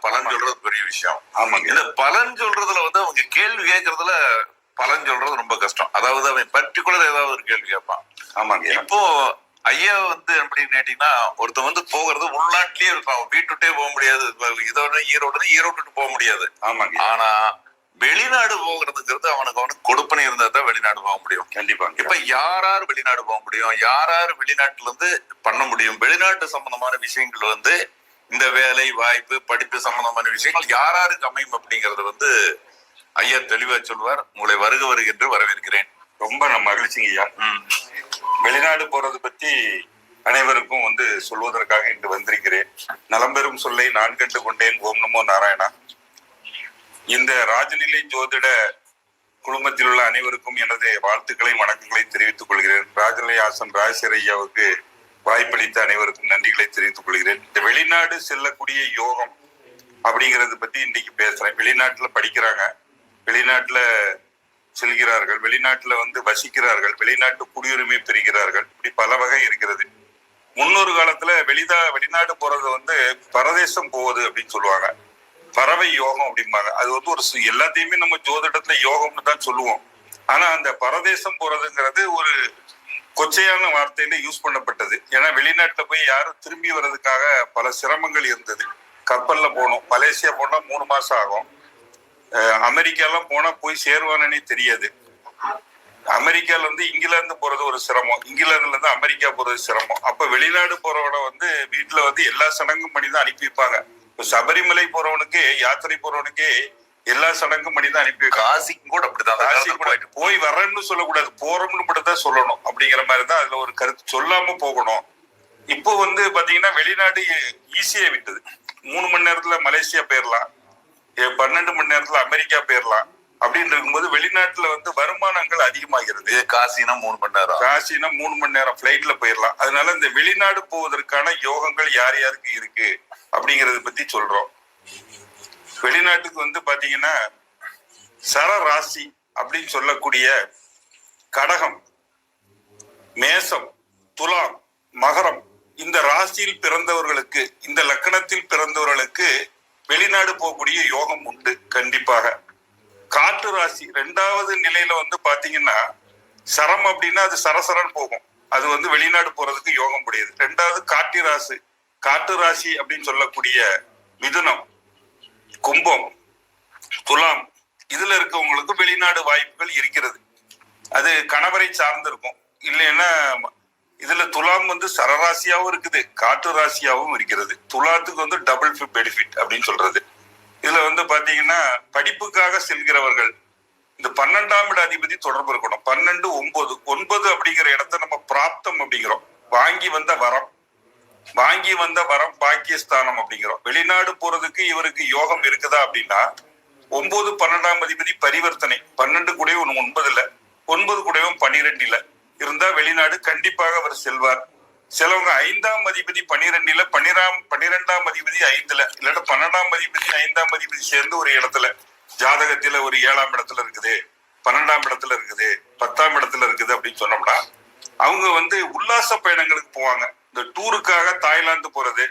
பலன் சொல்றது பெரிய விஷயம். ஆமாங்க. இந்த பலன் சொல்றதுல வந்து அவங்க கேள்வி கேட்கறதுல பலன் சொல்றது ரொம்ப கஷ்டம். அதாவது அவன் பர்டிகுலர் ஏதாவது ஒரு கேள்வி கேட்பான். ஆமாங்க. இப்போ ஐயா வந்து எப்படின்னு கேட்டீங்கன்னா ஒருத்தன் வந்து போகிறது உள்நாட்டிலேயே இருப்பான். வீட்டுட்டே போக முடியாது. இதோட ஈரோடு ஈரோட்டு போக முடியாது. ஆமாங்க. ஆனா வெளிநாடு போகிறதுங்கிறது அவனுக்கு அவனுக்கு கொடுப்பனை இருந்தா தான் வெளிநாடு போக முடியும். கண்டிப்பாங்க. இப்ப யார் யார் வெளிநாடு போக முடியும்? யார் யார் வெளிநாட்டுல இருந்து பண்ண முடியும்? வெளிநாட்டு சம்பந்தமான விஷயங்கள் வந்து இந்த வேலை வாய்ப்பு படிப்பு சம்பந்தமான விஷயங்கள் யார் யாருக்கு அமையும் அப்படிங்கறது வந்து ஐயா தெளிவா சொல்வார் உங்களை வருக வருகின்ற வரவேற்கிறேன். ரொம்ப நம்ம மகிழ்ச்சிங்க ஐயா. வெளிநாடு போறது பத்தி அனைவருக்கும் வந்து சொல்வதற்காக இன்று வந்திருக்கிறேன். நலம்பெரும் சொல்லை நான் கண்டு கொண்டேன் ஓம் நமோ நாராயணா. இந்த ராஜநிலை ஜோதிட குழுமத்தில் உள்ள அனைவருக்கும் எனது வாழ்த்துக்களை வணக்கங்களை தெரிவித்துக் கொள்கிறேன். ராஜநிலை ஆசன் ராஜசேகர் ஐயாவுக்கு வாய்ப்பளித்த அனைவருக்கும் நன்றிகளை தெரிவித்துக் கொள்கிறேன். இந்த வெளிநாடு செல்லக்கூடிய யோகம் அப்படிங்கறது பத்தி இன்னைக்கு பேசுறேன். வெளிநாட்டுல படிக்கிறாங்க. வெளிநாட்டுல செல்கிறார்கள். வெளிநாட்டுல வந்து வசிக்கிறார்கள். வெளிநாட்டு குடியுரிமை பெறுகிறார்கள். இப்படி பல வகை இருக்கிறது. முன்னொரு காலத்துல வெளிதா வெளிநாடு போறது வந்து பரதேசம் போவது அப்படின்னு சொல்லுவாங்க. பறவை யோகம் அப்படிம்பாங்க. அது வந்து ஒரு எல்லாத்தையுமே நம்ம ஜோதிடத்துல யோகம்னு தான் சொல்லுவோம். ஆனா அந்த பரதேசம் போறதுங்கிறது ஒரு கொச்சையான வார்த்தையில யூஸ் பண்ணப்பட்டது. ஏன்னா வெளிநாட்டுல போய் யாரும் திரும்பி வர்றதுக்காக பல சிரமங்கள் இருந்தது. கப்பல்ல போகணும். மலேசியா போனா மூணு மாசம் ஆகும். அமெரிக்காலாம் போனா போய் சேருவானே தெரியாது. அமெரிக்கால இருந்து இங்கிலாந்து போறது ஒரு சிரமம். இங்கிலாந்துல இருந்து அமெரிக்கா போறது சிரமம். அப்ப வெளிநாடு போறவன வந்து வீட்டுல வந்து எல்லா சடங்கும் பண்ணி தான் அனுப்பி வைப்பாங்க. இப்ப சபரிமலை போறவனுக்கு யாத்திரை போறவனுக்கு எல்லா சடங்கும் பண்ணி தான் அனுப்பி காசிக்கும் கூட அப்படிதான். காசி போயிட்டு. போய் வரேன்னு சொல்லக்கூடாது. போறோம்னு மட்டும் தான் சொல்லணும். அப்படிங்கிற மாதிரி தான் அதுல ஒரு கருத்து. சொல்லாம போகணும். இப்போ வந்து பாத்தீங்கன்னா வெளிநாடு ஈஸியா விட்டது. மூணு மணி நேரத்துல மலேசியா போயிடலாம் பன்னெண்டு மணி நேரத்துல அமெரிக்கா போயிடலாம் அப்படின்னு இருக்கும்போது வெளிநாட்டுல வந்து வருமானங்கள் அதிகமாகிறது. காசினா மூணு மணி நேரம். காசினா மூணு மணி நேரம் பிளைட்ல போயிடலாம் அதனால இந்த வெளிநாடு போவதற்கான யோகங்கள் யார் யாருக்கு இருக்கு? அப்படிங்கறத பத்தி சொல்றோம். வெளிநாட்டுக்கு வந்து பாத்தீங்கன்னா சர ராசி அப்படின்னு சொல்லக்கூடிய கடகம் மேசம் துலாம் மகரம் இந்த ராசியில் பிறந்தவர்களுக்கு இந்த லக்கணத்தில் பிறந்தவர்களுக்கு வெளிநாடு போகக்கூடிய யோகம் உண்டு கண்டிப்பாக. காற்று ராசி ரெண்டாவது நிலையில வந்து பாத்தீங்கன்னா சரம் அப்படின்னா அது சரசரன் போகும். அது வந்து வெளிநாடு போறதுக்கு யோகம் முடியாது ரெண்டாவது காற்று ராசி காற்று ராசி அப்படின்னு சொல்லக்கூடிய மிதுனம் கும்பம் துலாம் இதுல இருக்கவங்களுக்கு வெளிநாடு வாய்ப்புகள் இருக்கிறது. அது கணவரை சார்ந்திருக்கும் இல்லைன்னா இதுல துலாம் வந்து சரராசியாவும் இருக்குது காற்று ராசியாவும் இருக்கிறது. துலாத்துக்கு வந்து டபுள் பெனிஃபிட் அப்படின்னு சொல்றது. இதுல வந்து பாத்தீங்கன்னா படிப்புக்காக செல்கிறவர்கள் இந்த பன்னெண்டாம் இட அதிபதி தொடர்பு இருக்கணும். பன்னெண்டு ஒன்பது ஒன்பது அப்படிங்கிற இடத்த நம்ம பிராப்தம் அப்படிங்கிறோம். வாங்கி வந்த வரம். வாங்கி வந்த வரம் பாக்கியஸ்தானம் அப்படிங்கிறோம். வெளிநாடு போறதுக்கு இவருக்கு யோகம் இருக்குதா அப்படின்னா ஒன்பது பன்னெண்டாம் அதிபதி பரிவர்த்தனை. பன்னெண்டு கூடயும் ஒன்பது ஒன்பதுல ஒன்பது கூடயும் பன்னிரெண்டுல இருந்தா வெளிநாடு கண்டிப்பாக அவர் செல்வார். சிலவங்க ஐந்தாம் அதிபதி பன்னிரெண்டுல பன்னிராம் பன்னிரெண்டாம் அதிபதி ஐந்துல இல்லாட்ட பன்னெண்டாம் அதிபதி ஐந்தாம் அதிபதி சேர்ந்து ஒரு இடத்துல ஜாதகத்துல ஒரு ஏழாம் இடத்துல இருக்குது பன்னெண்டாம் இடத்துல இருக்குது பத்தாம் இடத்துல இருக்குது அப்படின்னு சொன்னோம்னா அவங்க வந்து உல்லாச பயணங்களுக்கு போவாங்க. இந்த டூருக்காக தாய்லாந்து போறது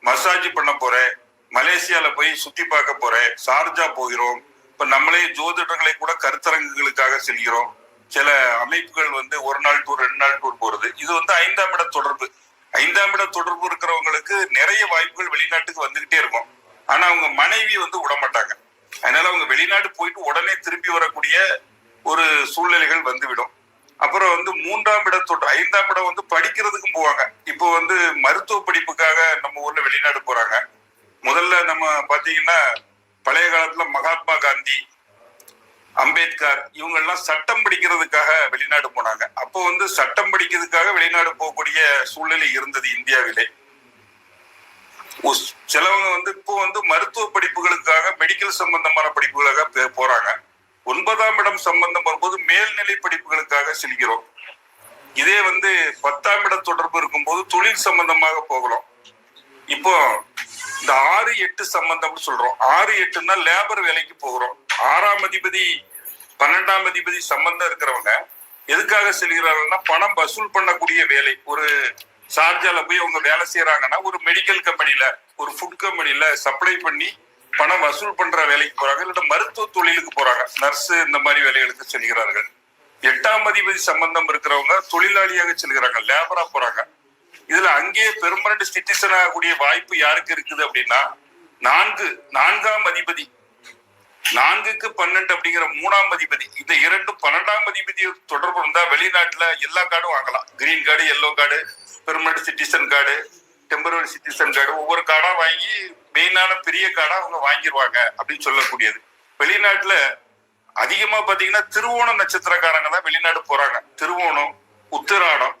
மசாஜ் பண்ண போறேன் மலேசியால போய் சுத்தி பார்க்க போறேன் சார்ஜா போகிறோம். இப்ப நம்மளே ஜோதிடங்களை கூட கருத்தரங்குகளுக்காக செல்கிறோம். சில அமைப்புகள் வந்து ஒரு நாள் டூர் ரெண்டு நாள் டூர் போறது. இது வந்து ஐந்தாம் இட தொடர்பு. ஐந்தாம் இட தொடர்பு இருக்கிறவங்களுக்கு நிறைய வாய்ப்புகள் வெளிநாட்டுக்கு வந்துகிட்டே இருக்கும். ஆனா அவங்க மனைவி வந்து விட மாட்டாங்க. அதனால அவங்க வெளிநாடு போயிட்டு உடனே திரும்பி வரக்கூடிய ஒரு சூழ்நிலைகள் வந்துவிடும். அப்புறம் வந்து மூன்றாம் இடம் தொற்று ஐந்தாம் இடம் வந்து படிக்கிறதுக்கும் போவாங்க. இப்போ வந்து மருத்துவ படிப்புக்காக நம்ம ஊர்ல வெளிநாடு போறாங்க. முதல்ல நம்ம பாத்தீங்கன்னா பழைய காலத்துல மகாத்மா காந்தி அம்பேத்கர் இவங்க எல்லாம் சட்டம் படிக்கிறதுக்காக வெளிநாடு போனாங்க. அப்போ வந்து சட்டம் படிக்கிறதுக்காக வெளிநாடு போகக்கூடிய சூழ்நிலை இருந்தது இந்தியாவிலே. உஸ்- சிலவங்க வந்து இப்போ வந்து மருத்துவ படிப்புகளுக்காக மெடிக்கல் சம்பந்தமான படிப்புகளுக்காக பே- போறாங்க. ஒன்பதாம் இடம் சம்பந்தம் வரும்போது மேல்நிலை படிப்புகளுக்காக செல்கிறோம். இதே வந்து பத்தாம் இடம் தொடர்பு இருக்கும்போது தொழில் சம்பந்தமாக போகிறோம் இப்போ இந்த ஆறு எட்டு சம்பந்தம்னு சொல்றோம். ஆறு எட்டுன்னா லேபர் வேலைக்கு போகிறோம். ஆறாம் அதிபதி பன்னெண்டாம் அதிபதி சம்பந்தம் இருக்கிறவங்க எதுக்காக செல்கிறார்கள்னா பணம் வசூல் பண்ணக்கூடிய வேலை. ஒரு சார்ஜால போய் அவங்க வேலை செய்யறாங்கன்னா ஒரு மெடிக்கல் கம்பெனில ஒரு ஃபுட் கம்பெனில சப்ளை பண்ணி பணம் வசூல் பண்ற வேலைக்கு போறாங்க இல்ல மருத்துவ தொழிலுக்கு போறாங்க. நர்ஸ் இந்த மாதிரி வேலைகளுக்கு செல்கிறார்கள். எட்டாம் அதிபதி சம்பந்தம் இருக்கிறவங்க தொழிலாளியாக செல்கிறாங்க லேபரா போறாங்க. இதுல அங்கேயே பெர்மனன்ட் சிட்டிசன் ஆகக்கூடிய வாய்ப்பு யாருக்கு இருக்குது அப்படின்னா நான்கு நான்காம் அதிபதி. நான்குக்கு பன்னெண்டு அப்படிங்கிற மூணாம் அதிபதி. இந்த இரண்டு பன்னெண்டாம் அதிபதி தொடர்பு இருந்தா வெளிநாட்டுல எல்லா கார்டும் வாங்கலாம். Green card yellow card permanent citizen card temporary citizen card ஒவ்வொரு கார்டா வாங்கி மெயினான பெரிய கார்டா அவங்க வாங்கிடுவாங்க அப்படின்னு சொல்லக்கூடியது. வெளிநாட்டுல அதிகமா பாத்தீங்கன்னா திருவோணம் நட்சத்திரக்காரங்க தான் வெளிநாடு போறாங்க. திருவோணம் உத்திராடம்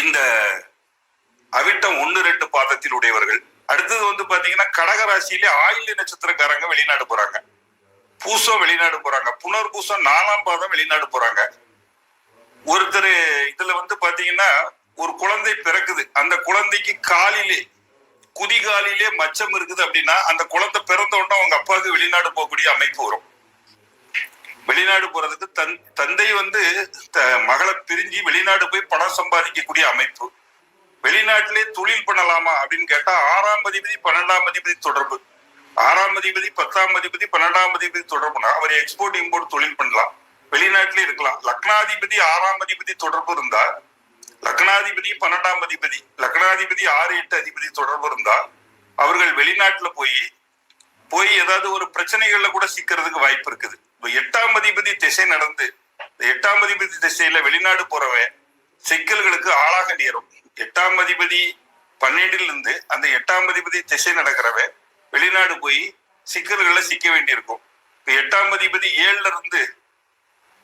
இந்த அவிட்டம் ஒன்னு ரெண்டு பாதத்தில் உடையவர்கள். அடுத்தது வந்து பாத்தீங்கன்னா கடகராசியிலே ராசியிலே நட்சத்திரக்காரங்க வெளிநாடு போறாங்க. பூசம் வெளிநாடு போறாங்க. புனர் பூசம் நாலாம் பாதம் வெளிநாடு போறாங்க. ஒருத்தர் இதுல வந்து பாத்தீங்கன்னா ஒரு குழந்தை பிறக்குது. அந்த குழந்தைக்கு காலிலே குதிகாலிலே மச்சம் இருக்குது அப்படின்னா அந்த குழந்தை பிறந்த உடனே அவங்க அப்பாவுக்கு வெளிநாடு போகக்கூடிய அமைப்பு வரும். வெளிநாடு போறதுக்கு தன் தந்தை வந்து மகளை பிரிஞ்சு வெளிநாடு போய் பணம் சம்பாதிக்கக்கூடிய அமைப்பு. வெளிநாட்டிலே தொழில் பண்ணலாமா அப்படின்னு கேட்டா ஆறாம் அதிபதி பன்னெண்டாம் அதிபதி தொடர்பு. ஆறாம் அதிபதி பத்தாம் அதிபதி பன்னெண்டாம் அதிபதி தொடர்புனா அவர் எக்ஸ்போர்ட் இம்போர்ட் தொழில் பண்ணலாம். வெளிநாட்டிலே இருக்கலாம். லக்னாதிபதி ஆறாம் அதிபதி தொடர்பு இருந்தா லக்னாதிபதி பன்னெண்டாம் அதிபதி லக்னாதிபதி ஆறு எட்டு அதிபதி தொடர்பு இருந்தா அவர்கள் வெளிநாட்டுல போய் போய் ஏதாவது ஒரு பிரச்சனைகள்ல கூட சிக்கிறதுக்கு வாய்ப்பு இருக்குது. இப்ப எட்டாம் அதிபதி திசை நடந்து எட்டாம் அதிபதி திசையில வெளிநாடு போறவன் சிக்கல்களுக்கு ஆளாக நேரும். எட்டாம் அதிபதி பன்னெண்டில் இருந்து அந்த எட்டாம் அதிபதி திசை நடக்கிறவன் வெளிநாடு போய் சிக்கல்கள்ல சிக்க வேண்டியிருக்கும். இப்ப எட்டாம் அதிபதி ஏழுல இருந்து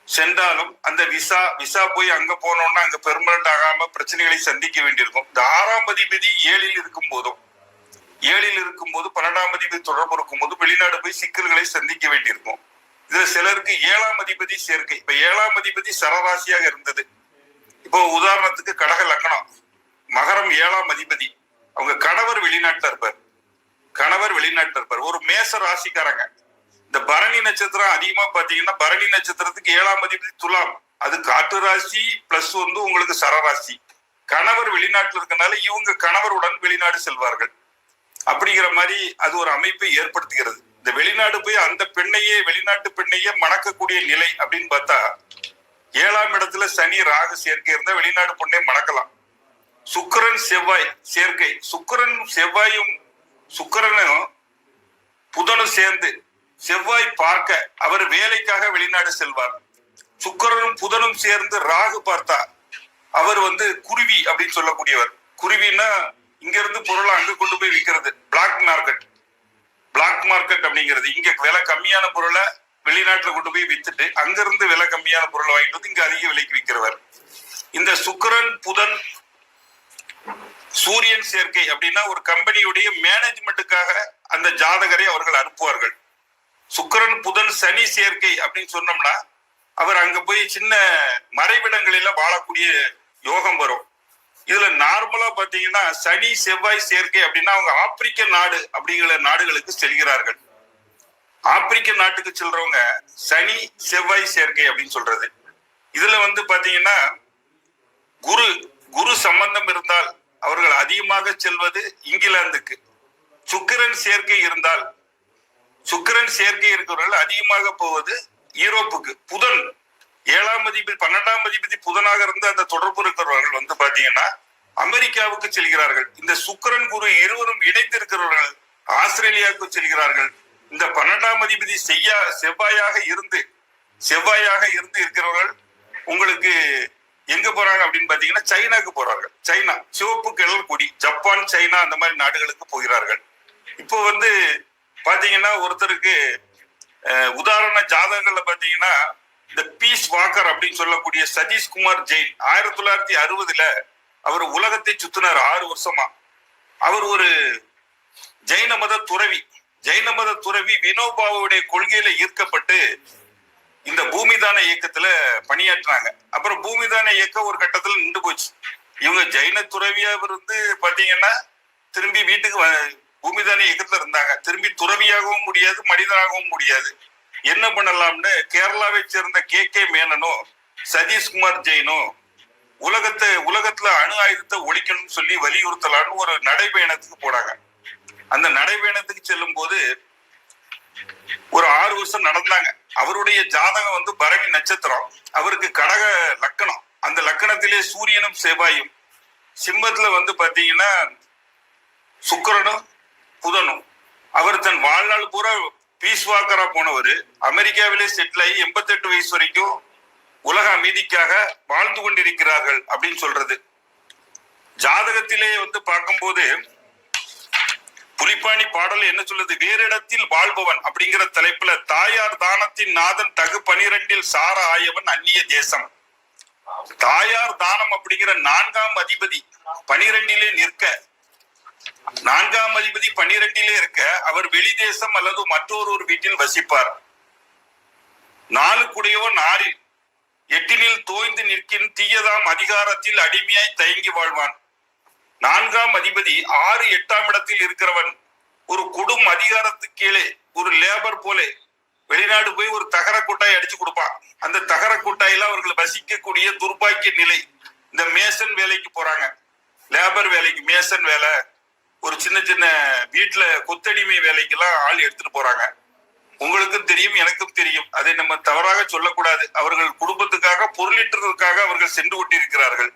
சென்றாலும் அந்த விசா விசா போய் அங்க போனோம்னா அங்க பெர்மனன்ட் ஆகாம பிரச்சனைகளை சந்திக்க வேண்டியிருக்கும். இந்த ஆறாம் அதிபதி ஏழில் இருக்கும் போதும் ஏழில் இருக்கும் போது பன்னெண்டாம் அதிபதி தொடர்பு இருக்கும்போது வெளிநாடு போய் சிக்கல்களை சந்திக்க வேண்டியிருக்கும். இதுல சிலருக்கு ஏழாம் அதிபதி சேர்க்கை. இப்ப ஏழாம் அதிபதி சரராசியாக இருந்தது. இப்போ உதாரணத்துக்கு கடக லக்னம். மகரம் ஏழாம் அதிபதி. அவங்க கணவர் வெளிநாட்டில் இருப்பார். கணவர் வெளிநாட்டில் இருப்பார். ஒரு மேச ராசிக்காரங்க. இந்த பரணி நட்சத்திரம் அதிகமா பாத்தீங்கன்னா பரணி நட்சத்திரத்துக்கு ஏழாம் அதிபதி துலாம். அது காட்டு ராசி பிளஸ் வந்து உங்களுக்கு சரராசி. கணவர் வெளிநாட்டில் இருக்கனால இவங்க கணவருடன் வெளிநாடு செல்வார்கள். அப்படிங்கிற மாதிரி அது ஒரு அமைப்பை ஏற்படுத்துகிறது. இந்த வெளிநாடு போய் அந்த பெண்ணையே வெளிநாட்டு பெண்ணையே மணக்கக்கூடிய நிலை அப்படின்னு பார்த்தா ஏழாம் இடத்துல சனி ராகு சேர்க்கை இருந்தா வெளிநாடு பொண்ணை மணக்கலாம். சுக்கிரன் செவ்வாய் சேர்க்கை. சுக்கிரன் செவ்வாயும் சுக்கிரனும் புதனும் சேர்ந்து செவ்வாய் பார்க்க அவர் வேலைக்காக வெளிநாடு செல்வார். சுக்கிரனும் புதனும் சேர்ந்து ராகு பார்த்தா அவர் வந்து குருவி அப்படின்னு சொல்லக்கூடியவர். குருவின்னா இங்க இருந்து பொருளை அங்க கொண்டு போய் விற்கிறது பிளாக் மார்க்கெட் பிளாக் மார்க்கெட் அப்படிங்கிறது. இங்க விலை கம்மியான பொருளை வெளிநாட்டுல கொண்டு போய் வித்துட்டு அங்கிருந்து விலை கம்மியான பொருளை வாங்கிட்டு வந்து இங்க அதிக விலைக்கு விற்கிறவர் இந்த சுக்கிரன் புதன் சூரியன் சேர்க்கை அப்படின்னா ஒரு கம்பெனியுடைய மேனேஜ்மெண்ட்டுக்காக அந்த ஜாதகரை அவர்கள் அனுப்புவார்கள். சுக்கிரன் புதன் சனி சேர்க்கை அப்படின்னு சொன்னோம்னா அவர் அங்க போய் சின்ன மறைவிடங்களில வாழக்கூடிய யோகம் வரும். இதுல நார்மலா பாத்தீங்கன்னா சனி செவ்வாய் சேர்க்கை அப்படின்னா அவங்க ஆப்பிரிக்க நாடு அப்படிங்கிற நாடுகளுக்கு செல்கிறார்கள். ஆப்பிரிக்க நாட்டுக்கு செல்றவங்க சனி செவ்வாய் சேர்க்கை அப்படின்னு சொல்றது. இதுல வந்து பாத்தீங்கன்னா குரு குரு சம்பந்தம் இருந்தால் அவர்கள் அதிகமாக செல்வது இங்கிலாந்துக்கு. சுக்கிரன் சேர்க்கை இருந்தால் சுக்கிரன் சேர்க்கை இருக்கிறவர்கள் அதிகமாக போவது ஈரோப்புக்கு. புதன் ஏழாம் அதிபதி பன்னெண்டாம் அதிபதி புதனாக இருந்து அந்த தொடர்பு இருக்கிறவர்கள் வந்து பாத்தீங்கன்னா அமெரிக்காவுக்கு செல்கிறார்கள். இந்த சுக்கிரன் குரு இருவரும் இணைந்து இருக்கிறவர்கள் ஆஸ்திரேலியாவுக்கு செல்கிறார்கள். இந்த பன்னெண்டாம் அதிபதி செய்யா செவ்வாயாக இருந்து செவ்வாயாக இருந்து இருக்கிறவர்கள் உங்களுக்கு எங்க போறாங்க அப்படின்னு பாத்தீங்கன்னா சைனாக்கு போறார்கள். சைனா சிவப்பு கிழல் கொடி ஜப்பான் சைனா அந்த மாதிரி நாடுகளுக்கு போகிறார்கள். இப்போ வந்து பாத்தீங்கன்னா ஒருத்தருக்கு உதாரண ஜாதகங்கள்ல பாத்தீங்கன்னா இந்த பீஸ் வாக்கர் அப்படின்னு சொல்லக்கூடிய சதீஷ்குமார் ஜெயின் ஆயிரத்தி தொள்ளாயிரத்தி அறுபதுல அவர் உலகத்தை சுத்தினார் ஆறு வருஷமா. அவர் ஒரு ஜெயின மத துறவி. ஜெயின மத துறவி வினோபாவுடைய கொள்கையில ஈர்க்கப்பட்டு இந்த பூமிதான இயக்கத்துல பணியாற்றினாங்க. அப்புறம் பூமிதான இயக்கம் ஒரு கட்டத்துல நின்று போச்சு. இவங்க ஜெயின துறவியா இருந்து பாத்தீங்கன்னா திரும்பி வீட்டுக்கு வ- பூமிதான இயக்கத்துல இருந்தாங்க. திரும்பி துறவியாகவும் முடியாது மனிதனாகவும் முடியாது. என்ன பண்ணலாம்னு கேரளாவை சேர்ந்த கே கே மேனனும் சதீஷ்குமார் ஜெயினும் உலகத்தை உலகத்துல அணு ஆயுதத்தை ஒழிக்கணும்னு சொல்லி வலியுறுத்தலான்னு ஒரு நடைபயணத்துக்கு போனாங்க. அந்த நடைபயணத்துக்கு செல்லும் போது ஒரு ஆறு வருஷம் நடந்தாங்க. அவருடைய ஜாதகம் வந்து பரணி நட்சத்திரம். அவருக்கு கடக லக்கணம். அந்த லக்கணத்திலே சூரியனும் செவ்வாயும். சிம்மத்துல வந்து பாத்தீங்கன்னா சுக்கரனும் புதனும். அவர் தன் வாழ்நாள் பூரா பீஸ் வாக்கரா போனவர். அமெரிக்காவிலே செட்டில் ஆகி எண்பத்தெட்டு வயசு வரைக்கும் உலக அமைதிக்காக வாழ்ந்து கொண்டிருக்கிறார்கள் அப்படின்னு சொல்றது. ஜாதகத்திலே வந்து பார்க்கும்போது புலிப்பாணி பாடல் என்ன சொல்லுது? வேறிடத்தில் வாழ்பவன் அப்படிங்கிற தலைப்புல தாயார் தானத்தின் நாதன் தகு பனிரெண்டில் சார ஆயவன் அந்நிய தேசம். தாயார் தானம் அப்படிங்கிற நான்காம் அதிபதி பனிரெண்டிலே நிற்க நான்காம் அதிபதி பன்னிரெண்டிலே இருக்க அவர் வெளிதேசம் அல்லது மற்றொரு ஒரு வீட்டில் வசிப்பார். நாலு குடையவன் எட்டினில் தோய்ந்து நிற்கின் தீயதாம் அதிகாரத்தில் அடிமையாய் தயங்கி வாழ்வான். நான்காம் அதிபதி ஆறு எட்டாம் இடத்தில் இருக்கிறவன் ஒரு கொடும் அதிகாரத்துக்கு கீழே ஒரு லேபர் போலே வெளிநாடு போய் ஒரு தகர கூட்டாய் அடிச்சு கொடுப்பான். அந்த தகர கூட்டாயில அவர்கள் வசிக்கக்கூடிய துர்பாக்கிய நிலை. இந்த மேசன் வேலைக்கு போறாங்க. லேபர் வேலைக்கு மேசன் வேலை. ஒரு சின்ன சின்ன வீட்டுல கொத்தடிமை வேலைக்கெல்லாம் ஆள் எடுத்துட்டு போறாங்க. உங்களுக்கும் தெரியும் எனக்கும் தெரியும். அதை நம்ம தவறாக சொல்லக்கூடாது. அவர்கள் குடும்பத்துக்காக பொருளீட்டுறதுக்காக அவர்கள் சென்று கொண்டிருக்கிறார்கள்.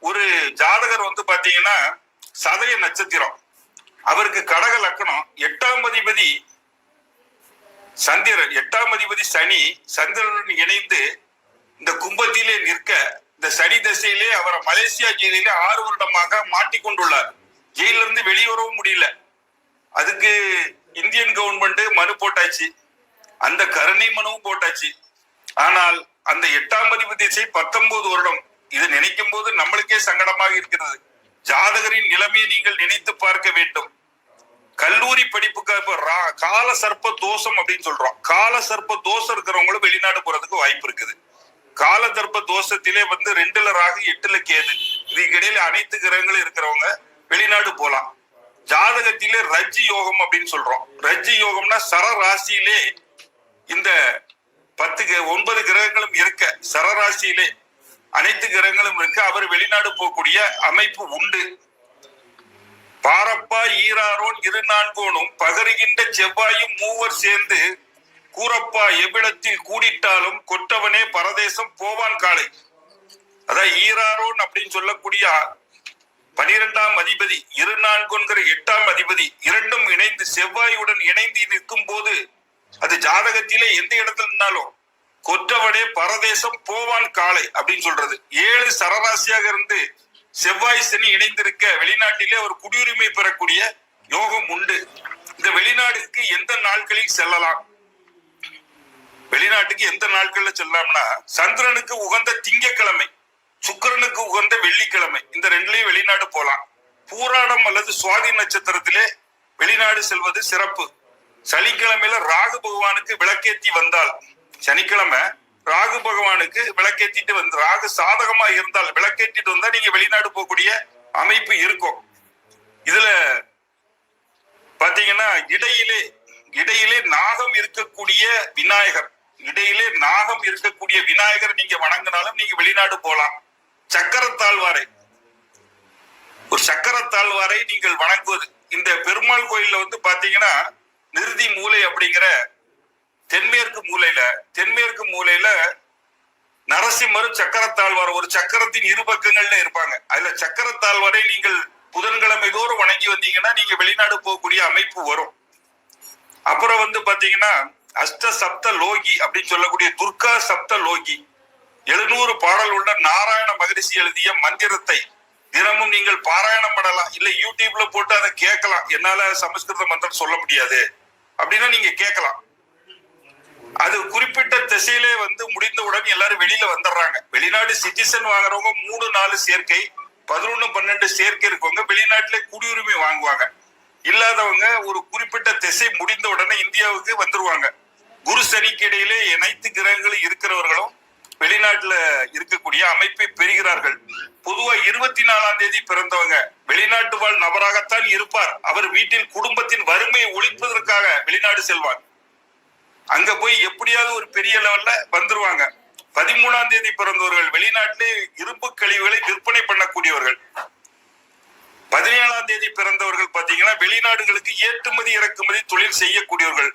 ஒரு ஜாதகர் வந்து பாத்தீங்கன்னா சதய நட்சத்திரம். அவருக்கு கடக லக்கணம் எட்டாம் அதிபதி சந்திரன். எட்டாம் அதிபதி சனி சந்திரனுடன் இணைந்து இந்த கும்பத்திலே நிற்க இந்த சனி தசையிலே அவரை மலேசியா ஜெயிலே ஆறு வருடமாக மாட்டிக்கொண்டுள்ளார். ஜெயில இருந்து வெளியேறவும் முடியல. அதுக்கு இந்தியன் கவர்மெண்ட் மனு போட்டாச்சு. அந்த கருணை மனுவும் போட்டாச்சு. ஆனால் அந்த எட்டாம் பதிவு திசை பத்தொன்பது வருடம் இது நினைக்கும் போது நம்மளுக்கே சங்கடமாக இருக்கிறது. ஜாதகரின் நிலைமையை நீங்கள் நினைத்து பார்க்க வேண்டும். கல்லூரி படிப்புக்கு ரா- கால சர்ப்ப தோஷம் அப்படின்னு சொல்றோம். கால சர்ப்ப தோஷம் இருக்கிறவங்களும் வெளிநாடு போறதுக்கு வாய்ப்பு இருக்குது. கால சர்ப்ப தோஷத்திலே வந்து ரெண்டுல ராகு எட்டுல கேது. இதுக்கிடையில அனைத்து கிரகங்களும் இருக்கிறவங்க வெளிநாடு போலாம். ஜாதகத்திலே ரஜ்ஜி யோகம் அப்படின்னு சொல்றோம். ரஜ்ஜி யோகம்னா சர ராசியிலே இந்த பத்து கிர- ஒன்பது கிரகங்களும் இருக்க சரராசியிலே அனைத்து கிரகங்களும் இருக்க அவர் வெளிநாடு போகக்கூடிய அமைப்பு உண்டு. பாரப்பா ஈராரோன் இரு நான்கோனும் பகருகின்ற செவ்வாயும் மூவர் சேர்ந்து கூரப்பா எவ்விடத்தில் கூடிட்டாலும் கொட்டவனே பரதேசம் போவான் காலை. அதான் ஈராரோன் அப்படின்னு சொல்லக்கூடிய பனிரெண்டாம் அதிபதி இரு நான்குங்கிற எட்டாம் அதிபதி இரண்டும் இணைந்து செவ்வாயுடன் இணைந்து நிற்கும் போது அது ஜாதகத்திலே எந்த இடத்துல இருந்தாலும் கொற்றவனே பரதேசம் போவான் காலை அப்படின்னு சொல்றது. ஏழு சரராசியாக இருந்து செவ்வாய் சனி இணைந்திருக்க வெளிநாட்டிலே ஒரு குடியுரிமை பெறக்கூடிய யோகம் உண்டு. இந்த வெளிநாடுக்கு எந்த நாட்களில் செல்லலாம்? வெளிநாட்டுக்கு எந்த நாட்கள்ல செல்லலாம்னா சந்திரனுக்கு உகந்த திங்கட்கிழமை. சுக்கிரனுக்கு உகந்த வெள்ளிக்கிழமை. இந்த ரெண்டுலயும் வெளிநாடு போலாம். பூராடம் அல்லது சுவாதி நட்சத்திரத்திலே வெளிநாடு செல்வது சிறப்பு. சனிக்கிழமையில ராகு பகவானுக்கு விளக்கேத்தி வந்தால் சனிக்கிழமை ராகு பகவானுக்கு விளக்கேத்திட்டு வந்து ராகு சாதகமா இருந்தால் விளக்கேத்திட்டு வந்தா நீங்க வெளிநாடு போகக்கூடிய அமைப்பு இருக்கும். இதுல பாத்தீங்கன்னா இடையிலே இடையிலே நாகம் இருக்கக்கூடிய விநாயகர் இடையிலே நாகம் இருக்கக்கூடிய விநாயகர் நீங்க வணங்கினாலும் நீங்க வெளிநாடு போலாம். சக்கரத்தாழ்வாரை. ஒரு சக்கரத்தாழ்வாரை நீங்கள் வணங்குவது. இந்த பெருமாள் கோயில்ல வந்து பாத்தீங்கன்னா நிறுதி மூலை அப்படிங்கிற தென்மேற்கு மூலையில தென்மேற்கு மூலையில நரசிம்மரும் சக்கரத்தாழ்வார் ஒரு சக்கரத்தின் இரு பக்கங்கள்ல இருப்பாங்க. அதுல சக்கரத்தாழ்வாரை நீங்கள் புதன்கிழமை தோறும் வணங்கி வந்தீங்கன்னா நீங்க வெளிநாடு போகக்கூடிய அமைப்பு வரும். அப்புறம் வந்து பாத்தீங்கன்னா அஷ்ட சப்த லோகி அப்படின்னு சொல்லக்கூடிய துர்கா சப்த லோகி. எழுநூறு பாடல் உள்ள நாராயண மகரிஷி எழுதிய மந்திரத்தை தினமும் நீங்கள் பாராயணம் பண்ணலாம். இல்ல யூடியூப்ல போட்டு அதை கேட்கலாம். என்னால சமஸ்கிருத மந்திரம் சொல்ல முடியாது. அப்படின்னா நீங்க கேட்கலாம். அது குறிப்பிட்ட திசையிலே வந்து முடிந்தவுடன் எல்லாரும் வெளியில வந்துடுறாங்க. வெளிநாடு சிட்டிசன் வாங்குறவங்க மூணு நாலு சேர்க்கை பதினொன்னு பன்னெண்டு சேர்க்கை இருக்கவங்க வெளிநாட்டிலே குடியுரிமை வாங்குவாங்க. இல்லாதவங்க ஒரு குறிப்பிட்ட திசை முடிந்த உடனே இந்தியாவுக்கு வந்துருவாங்க. குரு சனிக்கு இடையிலே அனைத்து கிரகங்களும் இருக்கிறவர்களும் வெளிநாட்டுல இருக்கக்கூடிய அமைப்பை பெறுகிறார்கள். பொதுவா இருபத்தி நாலாம் தேதி பிறந்தவங்க வெளிநாட்டு வாழ் நபராகத்தான் இருப்பார். அவர் வீட்டில் குடும்பத்தின் வறுமையை ஒழிப்பதற்காக வெளிநாடு செல்வார். அங்க போய் எப்படியாவது ஒரு பெரிய லெவல்ல வந்துருவாங்க. பதிமூணாம் தேதி பிறந்தவர்கள் வெளிநாட்டிலே இரும்பு கழிவுகளை விற்பனை பண்ணக்கூடியவர்கள். பதினேழாம் தேதி பிறந்தவர்கள் பாத்தீங்கன்னா வெளிநாடுகளுக்கு ஏற்றுமதி இறக்குமதி தொழில் செய்யக்கூடியவர்கள்.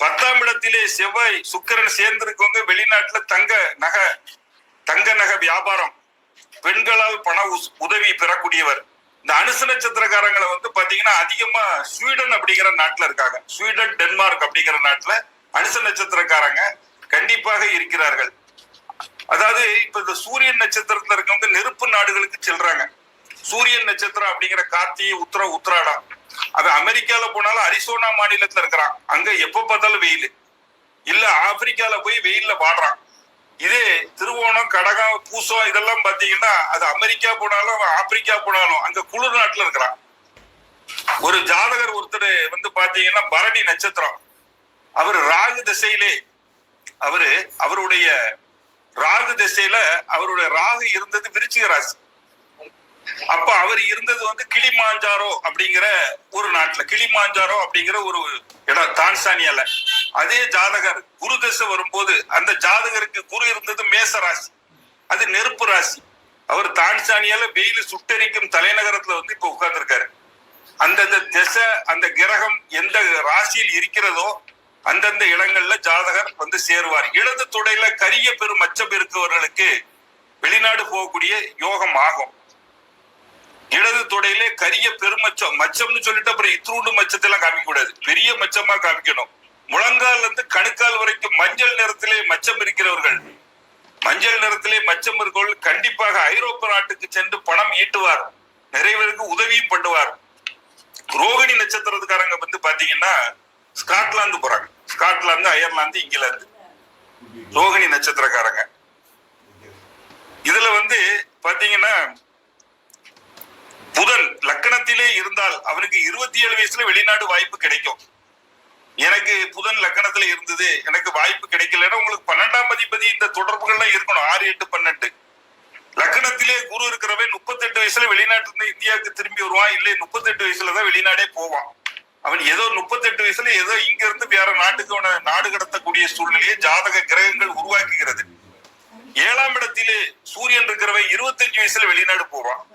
பத்தாம் இடத்திலே செவ்வாய் சுக்கிரன் சேர்ந்திருக்கவங்க வெளிநாட்டுல தங்க நகை தங்க நகை வியாபாரம். பெண்களால் பண உஸ்- உதவி பெறக்கூடியவர். இந்த அனுச நட்சத்திரக்காரங்களை வந்து பாத்தீங்கன்னா அதிகமா ஸ்வீடன் அப்படிங்கிற நாட்டுல இருக்காங்க. ஸ்வீடன் டென்மார்க் அப்படிங்கிற நாட்டுல அனுச நட்சத்திரக்காரங்க கண்டிப்பாக இருக்கிறார்கள். அதாவது இப்ப இந்த சூரியன் நட்சத்திரத்துல இருக்கவங்க நெருப்பு நாடுகளுக்கு செல்றாங்க. சூரியன் நட்சத்திரம் அப்படிங்கிற கார்த்திகை உத்தர உத்திராடம். அவன் அமெரிக்கால போனாலும் அரிசோனா மாநிலத்துல இருக்கிறான். அங்க எப்ப பார்த்தாலும் வெயில். இல்ல ஆப்பிரிக்கால போய் வெயில்ல வாடுறான். இதே திருவோணம் கடகம் பூசம் இதெல்லாம் பாத்தீங்கன்னா அது அமெரிக்கா போனாலும் ஆப்பிரிக்கா போனாலும் அங்க குளிர் நாட்டுல இருக்கிறான். ஒரு ஜாதகர் ஒருத்தர் வந்து பாத்தீங்கன்னா பரணி நட்சத்திரம். அவர் ராகு திசையிலே அவரு அவருடைய ராகு திசையில அவருடைய ராகு இருந்தது விருச்சிக ராசி. அப்ப அவர் இருந்தது வந்து கிளிமாஞ்சாரோ அப்படிங்கிற ஒரு நாட்டுல கிளிமாஞ்சாரோ அப்படிங்கிற ஒரு இடம் தான்சானியால. அதே ஜாதகர் குரு தசை வரும்போது அந்த ஜாதகருக்கு குரு இருந்தது மேச ராசி. அது நெருப்பு ராசி. அவர் தான்சானியால வெயில் சுட்டரிக்கும் தலைநகரத்துல வந்து இப்ப உட்கார்ந்துருக்காரு. அந்தந்த திசை அந்த கிரகம் எந்த ராசியில் இருக்கிறதோ அந்தந்த இடங்கள்ல ஜாதகர் வந்து சேருவார். இடது துடையில கரிய பெரும் மச்சம் இருக்கவர்களுக்கு வெளிநாடு போகக்கூடிய யோகம் ஆகும். இடது தொடையிலே கரிய பெருமச்சம் மச்சம்னு சொல்லிட்டு அப்புறம் இத்ரூண்டு மச்சத்தெல்லாம் காமிக்க கூடாது பெரிய மச்சமா காமிக்கணும். முழங்கால இருந்து கணுக்கால் வரைக்கும் மஞ்சள் நிறத்திலே மச்சம் இருக்கிறவர்கள் மஞ்சள் நிறத்திலே மச்சம் இருக்கவர்கள் கண்டிப்பாக ஐரோப்பிய நாட்டுக்கு சென்று பணம் ஈட்டுவார். நிறைய பேருக்கு உதவியும் பண்ணுவார். ரோகிணி நட்சத்திரத்துக்காரங்க வந்து பாத்தீங்கன்னா ஸ்காட்லாந்து போறாங்க. Scotland Ireland England. ரோகிணி நட்சத்திரக்காரங்க. இதுல வந்து பாத்தீங்கன்னா புதன் லக்கணத்திலே இருந்தால் அவனுக்கு இருபத்தி ஏழு வயசுல வெளிநாடு வாய்ப்பு கிடைக்கும். எனக்கு புதன் லக்கணத்துல இருந்தது எனக்கு வாய்ப்பு கிடைக்கலன்னா உங்களுக்கு பன்னெண்டாம் அதிபதி இந்த தொடர்புகள்லாம் இருக்கணும். ஆறு எட்டு பன்னெண்டு. லக்கணத்திலே குரு இருக்கிறவன் முப்பத்தெட்டு வயசுல வெளிநாட்டுல இருந்து இந்தியாவுக்கு திரும்பி வருவான். இல்லை முப்பத்தெட்டு வயசுலதான் வெளிநாடே போவான். அவன் ஏதோ முப்பத்தெட்டு வயசுல ஏதோ இங்க இருந்து வேற நாட்டுக்கு அவனை நாடு கடத்தக்கூடிய சூழ்நிலையை ஜாதக கிரகங்கள் உருவாக்குகிறது. ஏழாம் இடத்திலே சூரியன் இருக்கிறவன் இருபத்தஞ்சு வயசுல வெளிநாடு போவான்.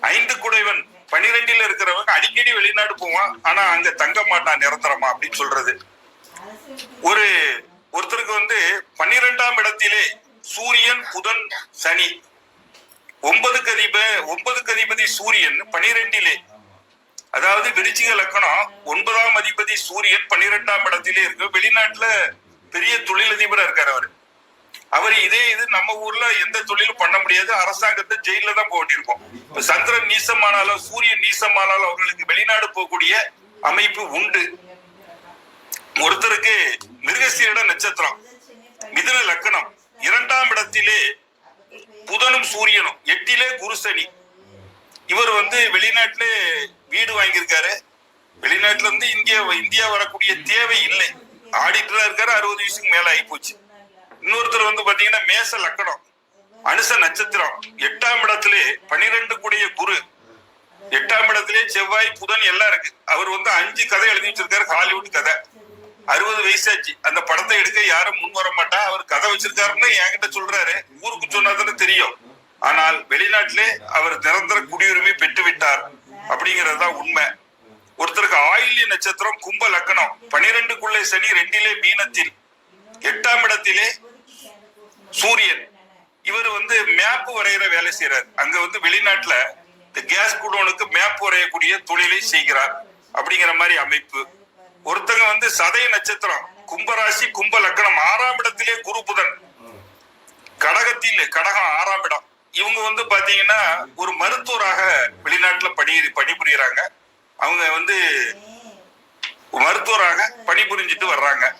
ஐந்து குடைவன் பனிரெண்டுல இருக்கிறவன் அடிக்கடி வெளிநாடு போவான். ஆனா அங்க தங்க மாட்டான் நிரந்தரமா அப்படின்னு சொல்றது. ஒரு ஒருத்தருக்கு வந்து பன்னிரெண்டாம் இடத்திலே சூரியன் புதன் சனி. ஒன்பதுக்கு அதிப ஒன்பதுக்கு அதிபதி சூரியன் பனிரெண்டிலே. அதாவது விருச்சிக லக்கணம் ஒன்பதாம் அதிபதி சூரியன் பன்னிரெண்டாம் இடத்திலே இருக்கு. வெளிநாட்டுல பெரிய தொழிலதிபரா இருக்காரு அவரு. அவர் இதே இது நம்ம ஊர்ல எந்த தொழிலும் பண்ண முடியாது. அரசாங்கத்தை ஜெயில தான் போக வேண்டியிருக்கும். இப்ப சந்திரன் நீசமானாலும் சூரியன் நீசமானாலும் அவர்களுக்கு வெளிநாடு போகக்கூடிய அமைப்பு உண்டு. ஒருத்தருக்கு மிருகசீரிட நட்சத்திரம் மிதுன லக்கணம். இரண்டாம் இடத்திலே புதனும் சூரியனும் எட்டிலே குருசனி இவர் வந்து வெளிநாட்டுல வீடு வாங்கியிருக்காரு. வெளிநாட்டுல இருந்து இந்தியா இந்தியா வரக்கூடிய தேவை இல்லை. ஆடிட்டரா இருக்காரு அறுபது வயசுக்கு மேல ஆயிப்போச்சு இன்னொருத்தர் வந்து பாத்தீங்கன்னா மேச லக்கணம் அனுச நட்சத்திரம். எட்டாம் இடத்திலே பனிரெண்டு கூடிய குரு. எட்டாம் இடத்திலே செவ்வாய் புதன் எல்லாம் இருக்கு. அவர் வந்து அஞ்சு கதை எழுதி வச்சிருக்காரு ஹாலிவுட் கதை. அறுபது வயசாச்சு. அந்த படத்தை எடுக்க யாரும் முன் வர மாட்டா. அவர் கதை வச்சிருக்காருன்னு என்கிட்ட சொல்றாரு. ஊருக்கு சொன்னாதானே தெரியும். ஆனால் வெளிநாட்டிலே அவர் நிரந்தர குடியுரிமை பெற்று விட்டார் அப்படிங்கிறது தான் உண்மை. ஒருத்தருக்கு ஆயில்ய நட்சத்திரம் கும்ப லக்கணம். பனிரெண்டுக்குள்ளே சனி ரெண்டிலே மீனத்தில். எட்டாம் இடத்திலே சூரியன். இவர் வந்து மேப் வரைகிற வேலை செய்யறாரு அங்க வந்து வெளிநாட்டுல இந்த கேஸ் குடோனுக்கு மேப் வரையக்கூடிய தொழிலை செய்கிறார். அப்படிங்கிற மாதிரி அமைப்பு. ஒருத்தங்க வந்து சதய நட்சத்திரம் கும்பராசி கும்ப லக்னம் ஆறாம் இடத்திலே குரு புதன். கடகத்தில் கடகம் ஆறாம் இடம். இவங்க வந்து பாத்தீங்கன்னா ஒரு மருத்துவராக வெளிநாட்டுல பணி பணிபுரியறாங்க. அவங்க வந்து மருத்துவராக பணிபுரிஞ்சிட்டு வர்றாங்க.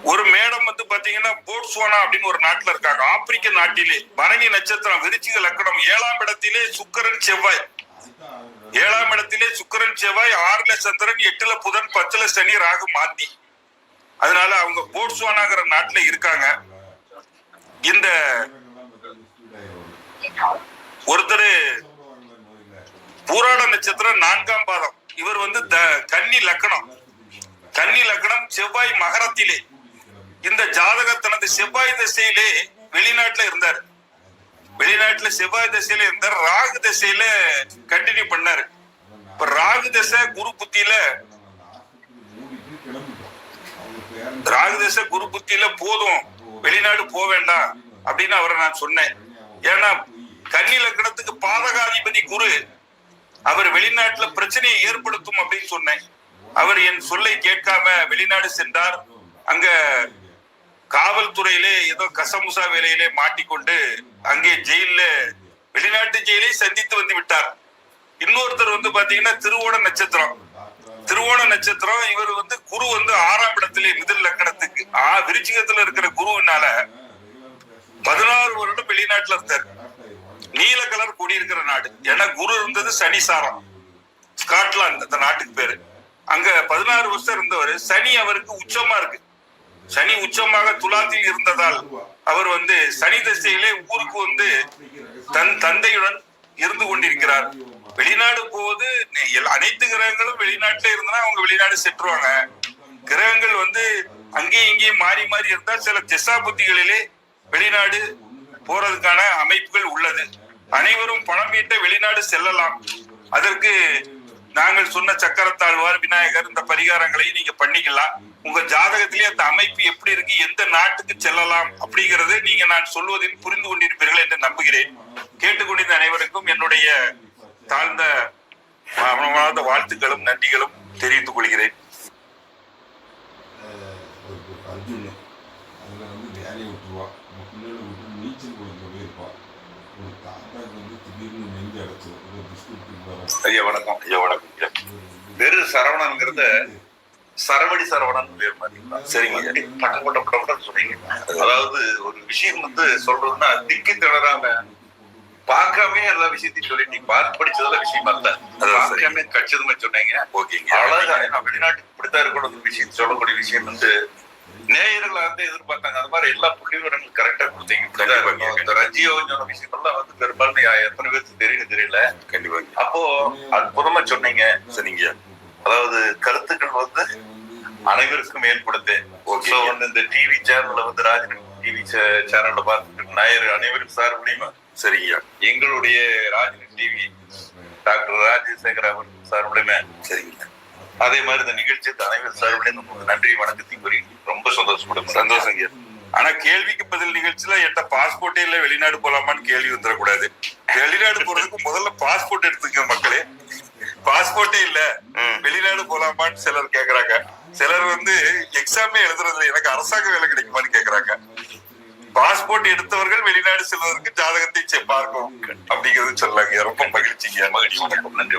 ஒரு மேடம் வந்து பாத்தீங்கன்னா போட்ஸ்வானா அப்படின்னு ஒரு நாட்டுல இருக்காங்க. ஆப்பிரிக்க நாட்டிலே பரணி நட்சத்திரம் விருச்சிக லக்கணம். ஏழாம் இடத்திலே சுக்கிரன் செவ்வாய். ஏழாம் இடத்திலே சுக்கிரன் செவ்வாய் ஆறுல சந்திரன் எட்டுல புதன் பத்துல சனி ராகு மாத்தி அதனால அவங்க போட்ஸ்வானாங்கிற நாட்டுல இருக்காங்க. இந்த ஒருத்தர் பூராட நட்சத்திரம் நான்காம் பாதம். இவர் வந்து த- கன்னி லக்கணம். கன்னி லக்கணம் செவ்வாய் மகரத்திலே. இந்த ஜாதகர் தனது செவ்வாய் திசையிலே வெளிநாட்டுல இருந்தார். வெளிநாட்டுல செவ்வாய் திசையில இருந்தார். ராகு திசையில கண்டினியூ பண்ணாரு. இப்ப ராகு திசை குரு புத்தியில ராகு திசை குரு புத்தியில போதும். வெளிநாடு போக வேண்டாம் அப்படின்னு அவரை நான் சொன்னேன். ஏன்னா கன்னி லக்கணத்துக்கு பாதகாதிபதி குரு அவர் வெளிநாட்டுல பிரச்சனையை ஏற்படுத்தும் அப்படின்னு சொன்னேன். அவர் என் சொல்லை கேட்காம வெளிநாடு சென்றார். அங்க காவல்துறையிலே ஏதோ கசமுசா வேலையிலே மாட்டிக்கொண்டு அங்கே ஜெயில்ல வெளிநாட்டு ஜெயிலை சந்தித்து வந்து விட்டார். இன்னொருத்தர் வந்து பாத்தீங்கன்னா திருவோண நட்சத்திரம். திருவோண நட்சத்திரம் இவர் வந்து குரு வந்து ஆறாம் இடத்திலே மிதில் லக்கணத்துக்கு. ஆ விருச்சிகத்துல இருக்கிற குருவினால பதினாறு வருடம் வெளிநாட்டுல இருந்தார் நீல கலர் கொடி இருக்கிற நாடு. ஏன்னா குரு இருந்தது சனி சாரம் ஸ்காட்லாந்து அந்த நாட்டுக்கு பேரு. அங்க பதினாறு வருஷம் இருந்தவர். சனி அவருக்கு உச்சமா இருக்கு. சனி உச்சமாக துலாத்தில் இருந்ததால் அவர் வந்து சனி திசையிலே ஊருக்கு வந்து தன் தந்தையுடன் இருந்து கொண்டிருக்கிறார். வெளிநாடு போவது அனைத்து கிரகங்களும் வெளிநாட்டுல இருந்தா அவங்க வெளிநாடு செட்டுருவாங்க கிரகங்கள் வந்து அங்கேயும் இங்கேயும் மாறி மாறி இருந்தா சில திசா புத்திகளிலே வெளிநாடு போறதுக்கான அமைப்புகள் உள்ளது. அனைவரும் பணம் ஈட்ட வெளிநாடு செல்லலாம். அதற்கு நாங்கள் சொன்ன சக்கரத்தாழ்வார் விநாயகர் இந்த பரிகாரங்களை நீங்க பண்ணிக்கலாம். உங்க ஜாதகத்திலே அந்த அமைப்பு எப்படி இருக்கு எந்த நாட்டுக்கு செல்லலாம் அப்படிங்கறது நீங்க நான் சொல்வதில் புரிந்து கொண்டிருப்பீர்கள் என்று நம்புகிறேன். கேட்டுக்கொண்டிருந்த அனைவருக்கும் என்னுடைய தாழ்ந்த வாழ்த்துக்களும் நன்றிகளும் தெரிவித்துக் கொள்கிறேன். வந்து திடீர்னு நெஞ்சு ஐயா வணக்கம். ஐயா. வணக்கம் வெறு சரவணன்கிறத சரவடி சரவணன் பேர் பாத்தீங்களா சரிங்க. பட்ட பட்ட பட்ட பட்டன்னு சொன்னீங்க. அதாவது ஒரு விஷயம் வந்து சொல்றதுன்னா திக்கி திணறாம பார்க்காம எல்லா விஷயத்தையும் நீங்க பார்த்து படிச்சதுல விஷயம் சரி. பார்க்காம கச்சிதமா சொன்னீங்க. ஓகேங்க அழகா வெளிநாட்டுக்கு இப்படித்தான் இருக்கணும் விஷயம் சொல்லக்கூடிய விஷயம் வந்து நேயர்கள் வந்து எதிர்பார்த்தாங்க. அந்த மாதிரி எல்லா புள்ளி விவரங்களும் கரெக்டா கொடுத்தீங்க. இந்த ரஜியோ சொன்ன விஷயங்கள்லாம் வந்து பெரும்பாலும் எத்தனை பேருக்கு தெரியும் தெரியல. கண்டிப்பா அப்போ அற்புதமா சொன்னீங்க. சரிங்க அதாவது கருத்துக்கள் வந்து அனைவருக்கும் ஏற்படுத்து. So வந்து இந்த டிவி சேனல்ல வந்து ராஜன் டிவி சேனல்ல பார்த்துட்டு நாயர் அனைவரும் சார் முடியுமா சரிங்க. எங்களுடைய ராஜன் டிவி டாக்டர் ராஜசேகர் அவர் சார் மூலியமா சரிங்க. அதே மாதிரி இந்த நிகழ்ச்சிக்கு அனைவரும் சார் மூலியமா உங்களுக்கு நன்றி வணக்கத்தையும் கூறி ரொம்ப சந்தோஷப்படுறேன் சந்தோஷங்க ஆனா கேள்விக்கு பதில் நிகழ்ச்சியில என்கிட்ட பாஸ்போர்ட்டே இல்ல வெளிநாடு போலாமான்னு கேள்வி வந்துடக்கூடாது. வெளிநாடு போறதுக்கு முதல்ல பாஸ்போர்ட் எடுத்துக்க மக்களே. பாஸ்போர்ட்டே இல்ல. வெளிநாடு போலாமான்னு சிலர் கேக்குறாங்க. சிலர் வந்து எக்ஸாமே எழுதுறது எனக்கு அரசாங்க வேலை கிடைக்குமான்னு கேக்குறாங்க. பாஸ்போர்ட் எடுத்தவர்கள் வெளிநாடு செல்வதற்கு ஜாதகத்தை செ- பார்க்கவும் அப்படிங்கிறது சொல்லாங்க ரொம்ப மகிழ்ச்சிங்க மகிழ்ச்சி. வணக்கம். நன்றி.